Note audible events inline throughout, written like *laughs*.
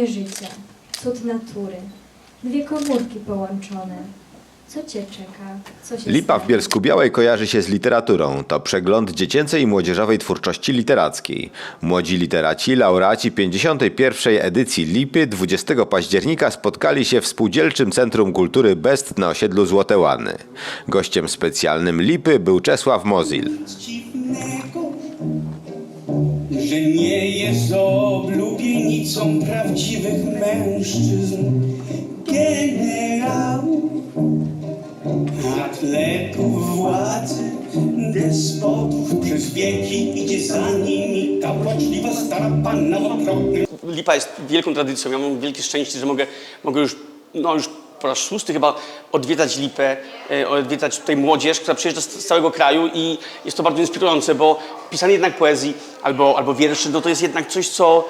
moje życie, cud natury, dwie komórki połączone. Co cię czeka? Co się Lipa w? Bielsku Białej kojarzy się z literaturą. To przegląd dziecięcej i młodzieżowej twórczości literackiej. Młodzi literaci, laureaci 51. edycji Lipy 20 października spotkali się w Spółdzielczym Centrum Kultury Best na osiedlu Złote Łany. Gościem specjalnym Lipy był Czesław Mozil. dziwnego, że nie jest oblubienicą prawdziwych mężczyzn, generałów, atletów władzy, despotów. Przez wieki idzie za nimi ta płaczliwa stara panna w Lipa jest wielką tradycją. Ja mam wielkie szczęście, że mogę, mogę już, no już po raz szósty chyba odwiedzać Lipę, e, odwiedzać tutaj młodzież, która przyjeżdża z całego kraju i jest to bardzo inspirujące, bo pisanie jednak poezji albo, albo wierszy, no to jest jednak coś, co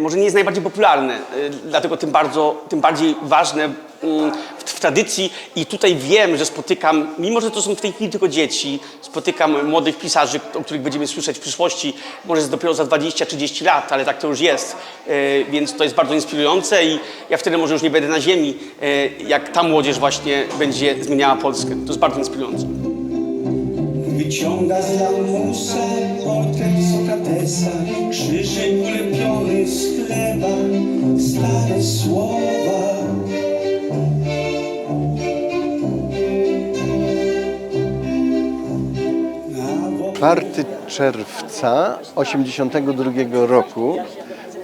może nie jest najbardziej popularne, e, dlatego tym, bardzo, tym bardziej ważne mm, w, w tradycji i tutaj wiem, że spotykam, mimo że to są w tej chwili tylko dzieci, spotykam młodych pisarzy, o których będziemy słyszeć w przyszłości, może dopiero za 20-30 lat, ale tak to już jest, E, więc to jest bardzo inspirujące i ja wtedy może już nie będę na ziemi, jak ta młodzież właśnie będzie zmieniała Polskę. To jest bardzo inspirujące. Wyciąga z lamusa portret Sokratesa, krzyżyk ulepiony stare słowa. 4 czerwca 82 roku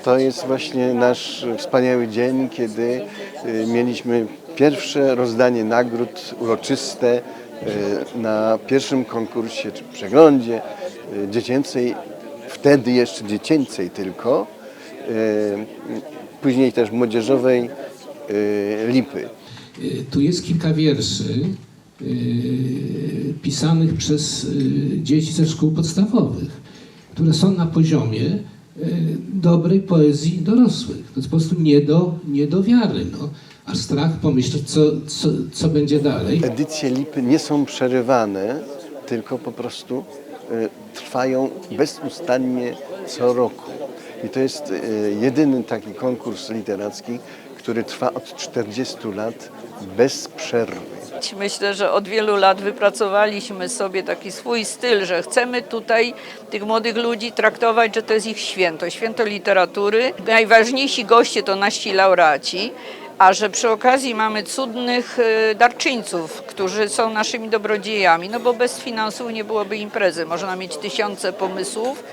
to jest właśnie nasz wspaniały dzień, kiedy y, mieliśmy pierwsze rozdanie nagród uroczyste y, na pierwszym konkursie czy przeglądzie y, dziecięcej, wtedy jeszcze dziecięcej tylko, później też młodzieżowej y, Lipy. Y, Tu jest kilka wierszy y, pisanych przez dzieci ze szkół podstawowych, które są na poziomie dobrej poezji dorosłych. To jest po prostu nie do, nie do wiary. No. Aż strach pomyśleć, co, co, co będzie dalej. Edycje Lipy nie są przerywane, tylko po prostu trwają bezustannie co roku. I to jest y, jedyny taki konkurs literacki, który trwa od 40 lat bez przerwy. Myślę, że od wielu lat wypracowaliśmy sobie taki swój styl, że chcemy tutaj tych młodych ludzi traktować, że to jest ich święto, święto literatury. Najważniejsi goście to nasi laureaci, a że przy okazji mamy cudnych e, darczyńców, którzy są naszymi dobrodziejami, no bo bez finansów nie byłoby imprezy. Można mieć tysiące pomysłów,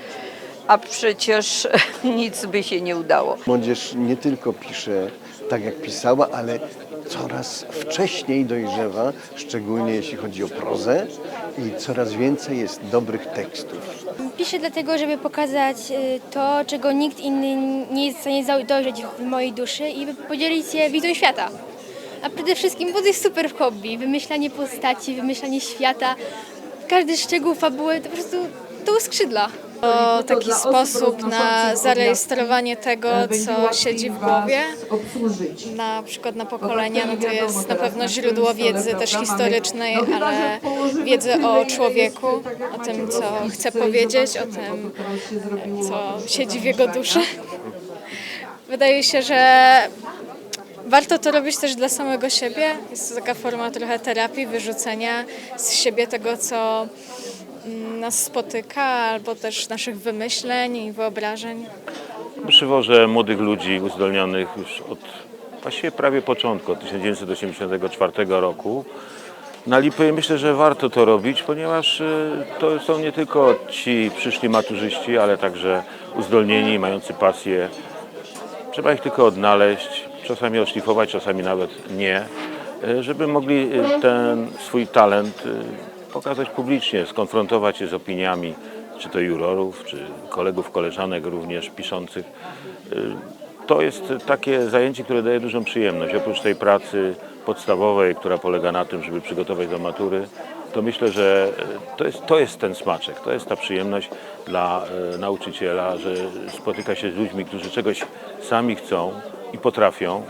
a przecież *laughs* nic by się nie udało. Młodzież nie tylko pisze tak, jak pisała, ale coraz wcześniej dojrzewa, szczególnie jeśli chodzi o prozę i coraz więcej jest dobrych tekstów. Piszę dlatego, żeby pokazać y, to, czego nikt inny nie jest w stanie dojrzeć w mojej duszy i podzielić się wizją świata. A przede wszystkim, bo to jest super hobby, wymyślanie postaci, wymyślanie świata, każdy szczegół fabuły, to po prostu to skrzydla. To taki sposób na zarejestrowanie tego, co siedzi w głowie. Na przykład na pokolenia, no to jest na pewno źródło wiedzy też historycznej, ale wiedzy o człowieku, o tym, co chce powiedzieć, o tym, co siedzi w jego duszy. *laughs* Wydaje się, że warto to robić też dla samego siebie. Jest to taka forma trochę terapii, wyrzucenia z siebie tego, co nas spotyka, albo też naszych wymyśleń i wyobrażeń. Przywożę młodych ludzi uzdolnionych już od właściwie prawie początku, od 1984 roku. Na Lipy myślę, że warto to robić, ponieważ y, to są nie tylko ci przyszli maturzyści, ale także uzdolnieni, mający pasję. Trzeba ich tylko odnaleźć, czasami oszlifować, czasami nawet nie, y, żeby mogli y, ten swój talent pokazać publicznie, skonfrontować się z opiniami, czy to jurorów, czy kolegów, koleżanek również piszących. Y, To jest takie zajęcie, które daje dużą przyjemność. Oprócz tej pracy podstawowej, która polega na tym, żeby przygotować do matury, to myślę, że y, to jest, to jest ten smaczek, to jest ta przyjemność dla y, nauczyciela, że spotyka się z ludźmi, którzy czegoś sami chcą i potrafią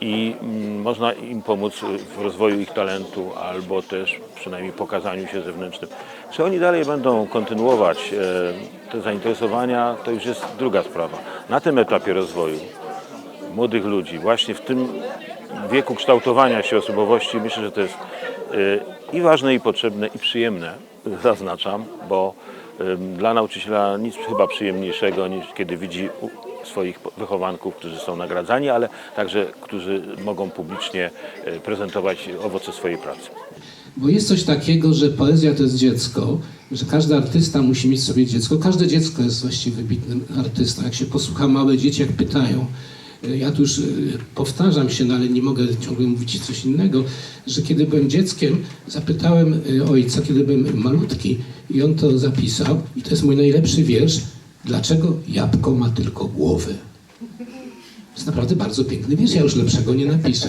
i mm, można im pomóc w rozwoju ich talentu albo też przynajmniej pokazaniu się zewnętrznym. Czy oni dalej będą kontynuować e, te zainteresowania, to już jest druga sprawa. Na tym etapie rozwoju młodych ludzi właśnie w tym wieku kształtowania się osobowości, myślę, że to jest y, i ważne, i potrzebne, i przyjemne, *laughs* zaznaczam, bo dla nauczyciela nic chyba przyjemniejszego niż kiedy widzi swoich wychowanków, którzy są nagradzani, ale także którzy mogą publicznie y, prezentować owoce swojej pracy. Bo jest coś takiego, że poezja to jest dziecko, że każdy artysta musi mieć sobie dziecko. Każde dziecko jest właściwie wybitnym artystą. Jak się posłucha małe dzieci, jak pytają, e, ja tu już e, powtarzam się, no ale nie mogę ciągle mówić coś innego, że kiedy byłem dzieckiem, zapytałem e, ojca, kiedy byłem malutki i on to zapisał i to jest mój najlepszy wiersz, dlaczego jabłko ma tylko głowę? To jest naprawdę bardzo piękny wiersz, ja już lepszego nie napiszę.